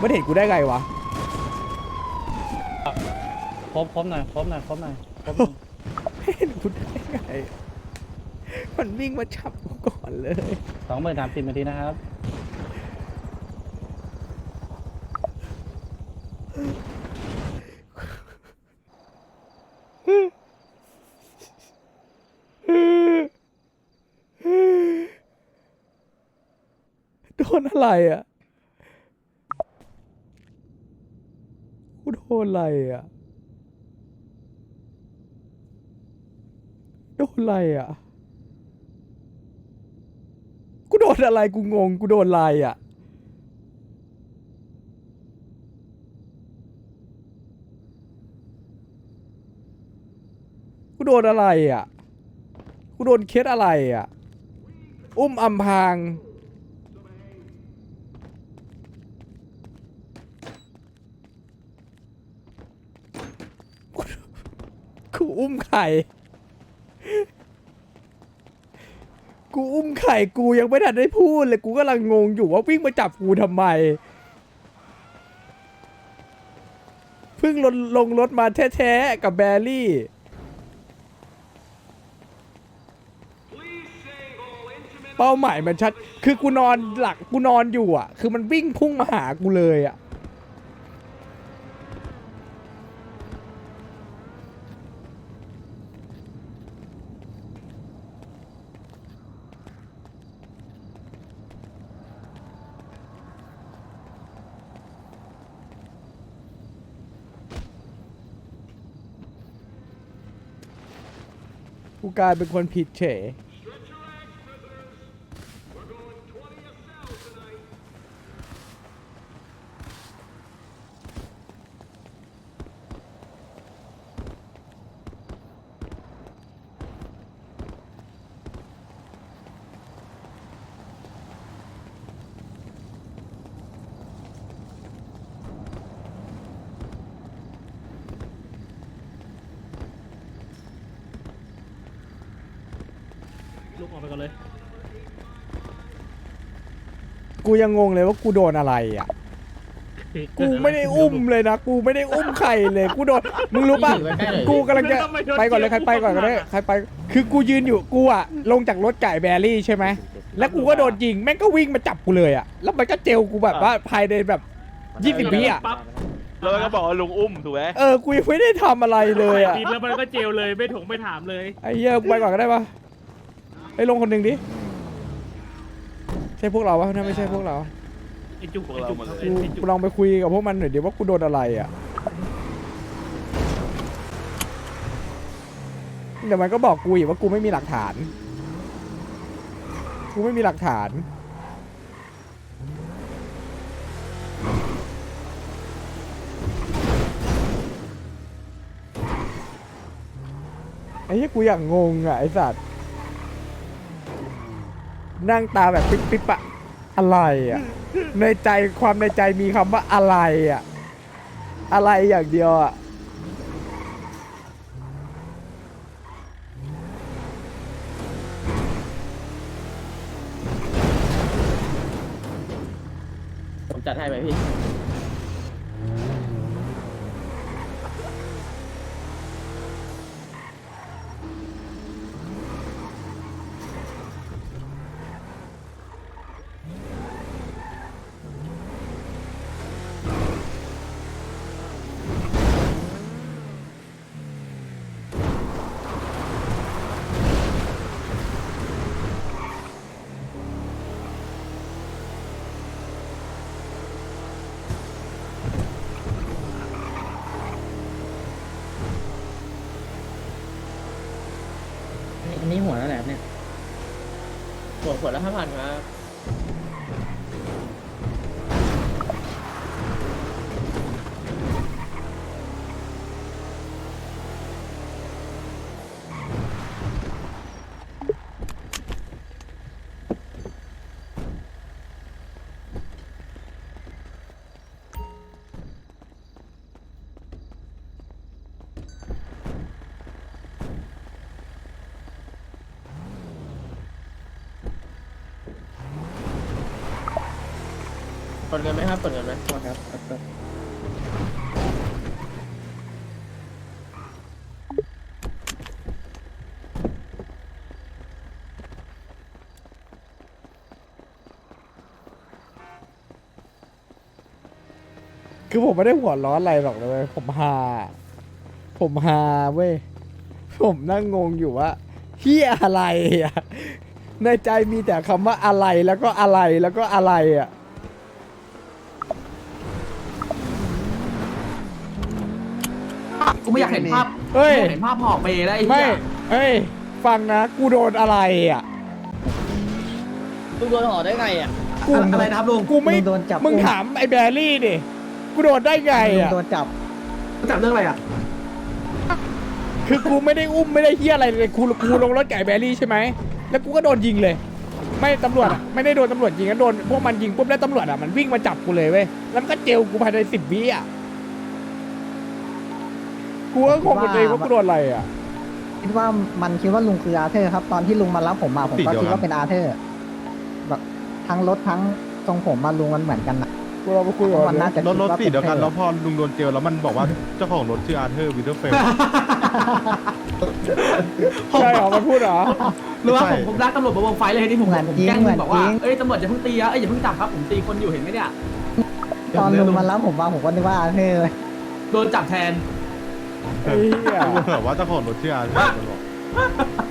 มันเห็นกูได้ไงวะ ครบครบหน่อยครบหน่อยครบหน่อยครบหน่อยเห็นกูได้ไง มันวิ่งมาจับกูก่อนเลย สองหมื่นสามสิบนาทีนะครับ โดนอะไรอะ กูโดน อะไรอะ โดนอะไรอะ กูโดนอะไรกูงง กูโดนอะไรอะ กูโดนอะไรอะ กูโดนเคสอะไรอะ อุ้มอำพาง กูอุ้มไข่ กูอุ้มไข่กูยังไม่ทันได้พูดเลยกูกำลังงงอยู่ว่าวิ่งมาจับกูทำไม เพิ่งลงลงรถมาแท้ๆกับแบรี่ เป้าหมายมันชัด คือกูนอนหลักกูนอนอยู่อะ คือมันวิ่งพุ่งมาหากูเลยอะ กูกลายเป็นคนผิดเฉย ออกไปก่อนเลยกูยังงงเลยว่ากูโดนอะไรอะ กูไม่ได้อุ้มเลยนะ กูไม่ได้อุ้มใครเลย กูโดน มึงรู้ป่ะ กูกำลังจะไปก่อนเลยใครไปก่อนก็ได้ใครไป คือกูยืนอยู่ กูอะลงจากรถไก่แบรี่ใช่ไหม แล้วกูก็โดนยิง แม่งก็วิ่งมาจับกูเลยอะ แล้วมันก็เจลกูแบบว่าภายในแบบยี่สิบวิอะปั๊บแล้วมันก็บอกว่าลุงอุ้มถูกไหมเออ กูยังไม่ได้ทำอะไรเลยอะดินแล้วมันก็เจลเลยไม่ถงไม่ถามเลย ไอ้เหี้ยกูไปก่อนก็ได้ปะ ไอ้ลงคนหนึ่งดิ ใช่พวกเราปะถ้าไม่ใช่พวกเรา ไอ้จุกไอ้จุกครับกูไอ้จุกูลองไปคุยกับพวกมันหน่อยเดี๋ยวว่ากูโดนอะไรอะ เดี๋ยวมันก็บอกกูอีกว่ากูไม่มีหลักฐาน กูไม่มีหลักฐาน ไอ้เหี้ยกูอย่างงงอะไอ้สัตว์ นั่งตาแบบปิ๊บปิ๊บอะอะไรอะในใจความในใจมีคำว่าอะไรอะอะไรอย่างเดียวอะผมจัดให้ไหมพี่ ขวดละห้าพันครับ กดเงินไหมครับกดเงินไหมครับครับคือผมไม่ได้หัวร้อนอะไรหรอกเลยผมฮาผมฮาเว้ย ผมนั่งงงอยู่ว่าเฮียอะไรอะ ในใจมีแต่คำว่าอะไรแล้วก็อะไรแล้วก็อะไรอะ กูไม่อยากเห็นภาพเฮ้ยไม่อยากเห็นภาพห่อเปแล้วไอ้ไม่เหี้ยเฮ้ย ฟังนะ กูโดนอะไรอะลุงโดนห่อได้ไงอะกูอะไรนะครับลุงกูไม่มึงโดนจับ มึงถามไอ้แบรี่ดิ กูโดนได้ไงอะ โดนจับ จับเรื่องอะไรอะคือกูไม่ได้อุ้มไม่ได้เฮียอะไรเลยกูกูลงรถไก่แบรี่ใช่ไหม แล้วกูก็โดนยิงเลย ไม่ตำรวจอะไม่ได้โดนตำรวจยิงนะโดนพวกมันยิงปุ๊บแล้วตำรวจอะมันวิ่งมาจับกูเลยเว้ย แล้วมันก็เจลกูภายในสิบวิอะ กูก็คงกับตัวเองว่ากูโดนอะไรอะ คิดว่ามันคิดว่าลุงคืออาเธอร์ครับ ตอนที่ลุงมารับผมมาผมก็คิดว่าเป็นอาเธอร์แบบทั้งรถทั้งทรงผมมาลุงมันเหมือนกันนะกูเราไปคุยกับมันมันน่านะจะรถรถคิสีเดียวกันป็แล้วพอลุงโดนเจลแล้วมันบอกว่าเจ้าของรถชื่ออาร์เธอร์วิเทอร์เฟล ใช่เหรอมันพูดเหรอ หรือว่าใช่ผมผมรักตำรวจบนวงไฟเลยที่ผมเหมือนผมจริงแกล้งเหมึมืองนบอกจว่าริงเอ้ยตำรวจอย่าเพิ่งตีอะเอ้ยอย่าเพิ่งจับครับผมตีคนอยู่เห็นไหมเนี่ยตอนลุงมารับผมมาผมก็นึกว่าอาเธอร์เลยโดนจับแทน ไอ้เหี้ยลุงบอกว่าเจ้าของรถชื่ออาร์เธอร์มันบอก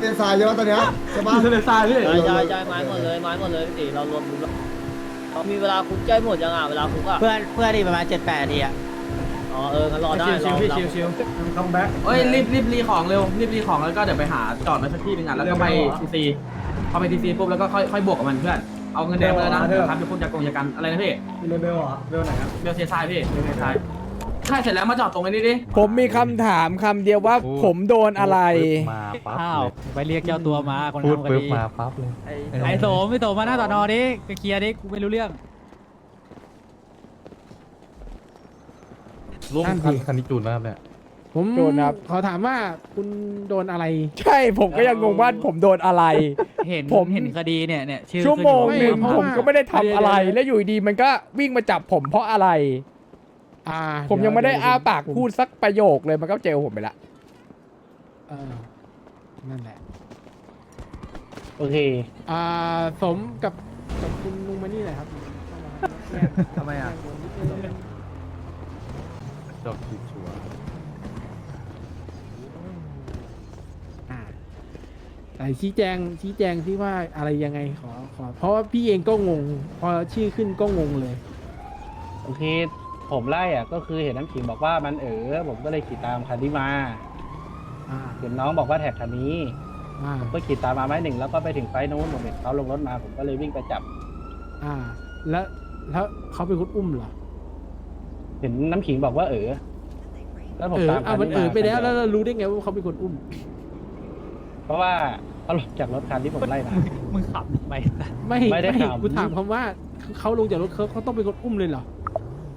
เล่นทรายเยอะตอนเนี้ยใช่ปะอยู่ทะเลทรายพี่ใช่ใช่ใช่ไม้หมดเลยไม้หมดเลยพี่ตีเรารวมเรามีเวลาคุกใจหมดยังอะเวลาคุกอะเพื่อนเพื่อนอีกประมาณเจ็ดแปดทีอะอ๋อเอองั้นรอได้ชิรวอๆพี่เราชิวๆเอ้ยรีบรีบรีของเร็วรีบรีของแล้วก็เดี๋ยวไปหาจอดไว้สักที่หนึงอะแล้วก็ไปทีซีพอไปทีซีปุ๊บแล้วก็ค่อยค่อยบวกกับมันเพื่อนเอาเงินแดงไปแล้วนะเดี๋ยวทำเป็นคนจากกงจากกันอะไรนะพี่เลเบลเหรอเบลไหนครับเบลเททรายพี่เบลเททราย ใช่เสร็จแล้วมาจอดตรงนี้ดิผมมีคำถามคำเดียวว่าผมโดนอะไร มาปั๊บอ้าวไปเรียกเจ้าตัวมาคนพูดทำคปุ๊บดีมาปั๊บเลยไอ้โสมไม่โสมมาหน้าต่อนอดิไปเคลียร์ดิกูไม่รู้เรื่องลุงคันคันนี้จูนนะครับเนี่ยผมโดนครับ ขอถามว่าคุณโดนอะไร ใช่ผมก็ยังงงว่าผมโดนอะไร เห็นผมเห็นคดีเนี่ยเนี่ยชื่อชั่วโมงหนึ่งไม่ผมก็ไม่ได้ทำอะไรเดี๋ยวแล้วอยู่ดีมันก็วิ่งมาจับผมเพราะอะไร อ่าผมยังไม่ได้เวอ้าปากผมพูดสักประโยคเลยมันก็เจลผมไปละเออนั่นแหละ โอเค อ่า สมกับกับคุณลุงมานี่หน่อยครับทำไมอะจบคิดชัวร์อ่าแต่ชี้แจงชี้แจงที่ว่าอะไรยังไงขอขอ เพราะว่าพี่เองก็งง พอชื่อขึ้นก็งงเลย โอเค ผมไล่อะก็คือเห็นน้ำขิงบอกว่ามันเออผมก็เลยขี่ตามคันที่มาอ่าเห็นน้องบอกว่าแท็กคันนี้ อ่าก็ขี่ตามมาไม้หนึ่งแล้วก็ไปถึงไฟนู้นผมเห็นเขาลงรถมาผมก็เลยวิ่งไปจับ อ่า แล้วแล้วเขาเป็นคนอุ้มเหรอเห็นน้ำขิงบอกว่าเออแล้วผมเออตามเอาคันมันนี้เออมาไปแล้วคันแล้เดีวยเรารู้ได้ไงว่าเขาเป็นคนอุ้ม เพราะว่าเขาลงจากรถคันที่ผมไล่มา มึงขับไปไม่ไม่ได้ถาม กูถามคำว่าเขาลงจากรถเขาเขาต้องเป็นคนอุ้มเลยเหรอ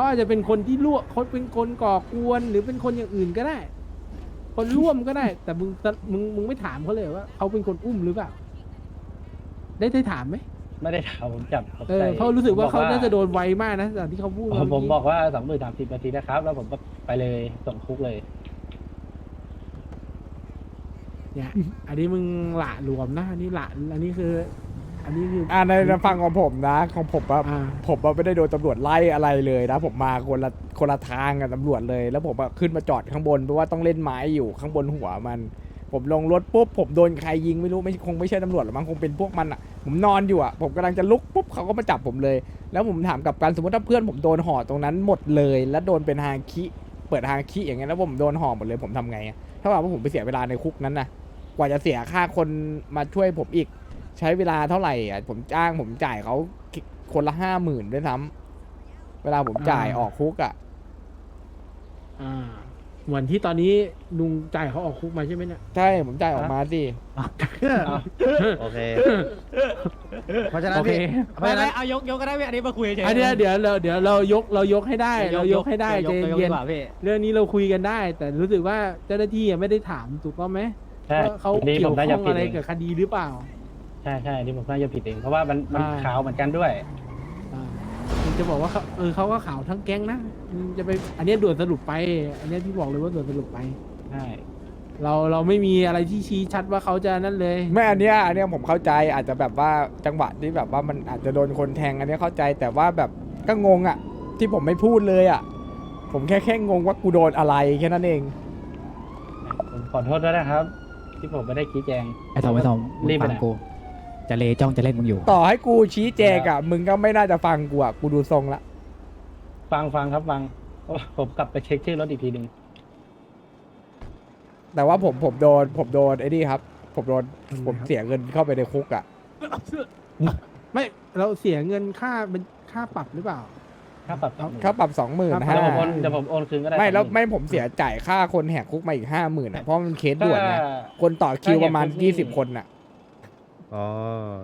เขาอาจจะเป็นคนที่ล่วเขาเป็นคนก่อกวน หรือเป็นคนอย่างอื่นก็ได้ คนร่วมก็ได้ แต่มึงมึงมึงไม่ถามเขาเลยว่าเขาเป็นคนอุ้มหรือเปล่าได้ได้ถามไหมไม่ได้ถามผมจับผมเออใส่เขารู้สึกว่าผมเขาบน่าจะโดนไวมากนะจากที่เขาพูดผมผมเกี้บอกว่าสองหมื่นสามสิบนาทีนะครับ แล้วผมก็ไปเลยส่งคุกเลยเนี่ยอันนี้มึงหละหลวมนะอันนี้หละอันนี้คือ อันนี้คืออ่าในในฟังของผมนะ ของผมอะอ่า ผมอะไม่ได้โดนตำรวจไล่อะไรเลยนะ ผมมาคนละคนละทางกับตำรวจเลย แล้วผมอะขึ้นมาจอดข้างบนเพราะว่าต้องเล่นไม้อยู่ข้างบนหัวมัน ผมลงรถปุ๊บผมโดนใครยิงไม่รู้ไม่คงไม่ใช่ตำรวจหรอกมั้งคงเป็นพวกมันอะ ผมนอนอยู่อะ ผมกำลังจะลุกปุ๊บเขาก็มาจับผมเลย แล้วผมถามกลับกันสมมติถ้าเพื่อนผมโดนห่อตรงนั้นหมดเลย แล้วโดนเป็นฮาคิ เปิดฮาคิอย่างเงี้ยแล้วผมโดนห่อหมดเลยผมทำไงอะถ้าว่าผมไปเสียเวลาในคุกนั้นนะกว่าจะเสียค่าคนมาช่วยผมอีก ใช้เวลาเท่าไหร่อะผมจ้างผมจ่ายเขาคนละห้าหมื่นด้วยซ้ำเวลาผมจ่ายออกคุกอะอ่าเหมือนที่ตอนนี้ลุงจ่ายเขาออกคุกมาใช่ไหมเนี่ยใช่ผมจ่ายออกมาสิโอเค เพราะฉะนั้นโอเคพี่เพราะฉะนั้นเอายกยกก็ได้พี่อันนี้มาคุยเฉยอันเนี้ยเดี๋ยวเราเดี๋ยวเรายกเรายกให้ได้เรายกให้ได้ยใจกยกเย็ดีนกว่าพี่เรื่องนี้เราคุยกันได้ แต่รู้สึกว่าเจ้าหน้าที่ยังไม่ได้ถามถูกต้องไหมใช่ว่าเขาอันนี้เกี่ผยวมน่าข้จะองผิดอะไรเอง กับคดีหรือเปล่า ใช่ใช่อันนี่ผมน่าจะผิดเองเพราะว่ามันมันอ่า ขาวเหมือนกันด้วย อ่าคุณใจจะบอกว่าเขาเออเขาก็ข่าวทั้งแก๊งนะมึงจะไปอันเนี้ยด่วนสรุปไป อันเนี้ยพี่บอกเลยว่าด่วนสรุปไป ใช่ เราเราไม่มีอะไรที่ชี้ชัดว่าเขาจะนั่นเลยไม่อันเนี้ยอันเนี้ยผมเข้าใจอาจจะแบบว่าจังหวะที่แบบว่ามันอาจจะโดนคนแทงอันเนี้ยเข้าใจแต่ว่าแบบก็งงอะ ที่ผมไม่พูดเลยอะ ผมแค่แค่งงว่ากูโดนอะไรแค่นั้นเอง ผมขอโทษด้วยนะครับ ที่ผมไม่ได้ชี้แจง ไอ้ทอมไอ้ทอมมึรีงบไปฟังไหน กู จะเลจ้องจะเล่นมึงอยู่ ต่อให้กูชี้แจงอะมึงก็ไม่น่าจะฟังกูอะกูดูทรงละ ฟังฟังครับฟังผมกลับไปเช็คชื่อรถอีกทีหนึ่งแต่ว่าผมผมโดน ผมโดนไอ้นี่ครับ ผมโดนผมเสียเงินเข้าไปในคุกอะไม่เราเสียเงินค่าเป็นค่าปรับหรือเปล่า ค่าปรับสองค่าปรับสองหมื่นครับห้าเดี๋ยวผมโอนเดี๋ยวผมโอนคืนก็ได้ไม่แล้ว20,000ไม่ผมเสียจ่ายค่าคนแหกคุกมาอีกห้าหมื่นอะเพราะมันเคสถ้าด่วนไงคนต่อคิวประมาณถ้าแหกคุกนี่ ยี่สิบคนอะ อ๋อ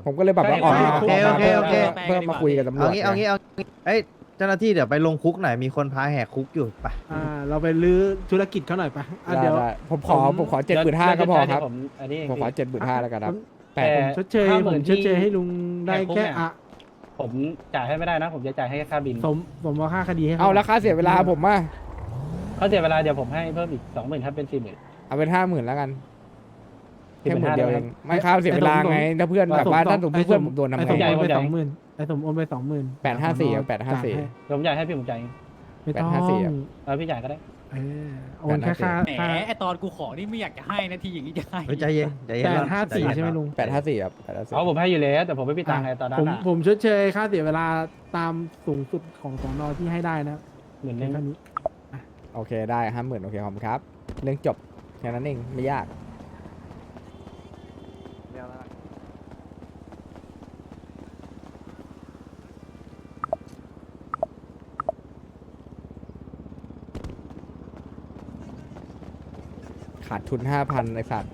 ผมก็เลยแบบว่าใช่อ๋อโอเคโอเคโอเคเพิ่มมาคุยกับตำรวจเอางี้เอางี้เอางี้เอ้ยเจ้าหน้าที่เดี๋ยวไปลงคุกหน่อยมีคนพาแหกคุกอยู่ไปอ่าเราไปลื้อธุรกิจเขาหน่อยปะอะได้เดี๋ยวได้ผมขอผมผมขอเจ็ดหมื่นห้าก็พอครับ ผมอันนี้เองผมขอพี่ เจ็ดหมื่นห้าแล้วกันครับแต่แต่ผม ชดเชยห้าหผมื่มนชดเชยที่ให้ลุงได้แหกคุกแค่เนี่ยอะผมจ่ายให้ไม่ได้นะ ผมจะจ่ายให้แค่ค่าบินสมผมเอาค่าคดีให้ขเอาแล้วค่าเสียเวลาผมอะเขาเสียเวลาเดี๋ยวผมให้เพิ่มอีกสองหมื่นถ้าเป็นสี่หมื่นเอาเป็นห้าหมื่นแล้วกัน แค่หมื่น45,000เดียวเองไม่ค่าเสียเวลาไงถ้าเพื่อนแบบว่าถ้าสมมติเพื่อนผมโดนทำไอ้ไงสมใหญ่ โอนไปใหญ่สองหมื่นไอ้สมโอนไปสองหมื่นแปดห้าสี่ครับแปดห้าสี่ ผมจ่ายให้พี่ผมจ่ายเองไม่ต้องแปดห้าสี่อะเออพี่จ่ายก็ได้เออโอนแค่ค่าแหมค่าไอตอนกูขอนี่ไม่อยากจะให้นะทีอย่างนี้จะให้เฮ้ยใจเย็นใจเย็นแปดห้าสี่ใช่ไหมลุง แปดห้าสี่ครับแปดห้าสี่เอาผมให้อยู่แล้วแต่ผมไม่มีตังค์ไงตอนนั้ผนมอะผมชดเชยค่าเสียเวลาตามสูงสุดของสอนอที่ให้ได้นะหมื่นหในนึง แค่นี้โอเคได้ห้าหมื่นโอเคขอบคุณครับ เรื่องจบแค่นั้นเองไม่ยาก ขาดทุนห้าพันไอ้สัตว์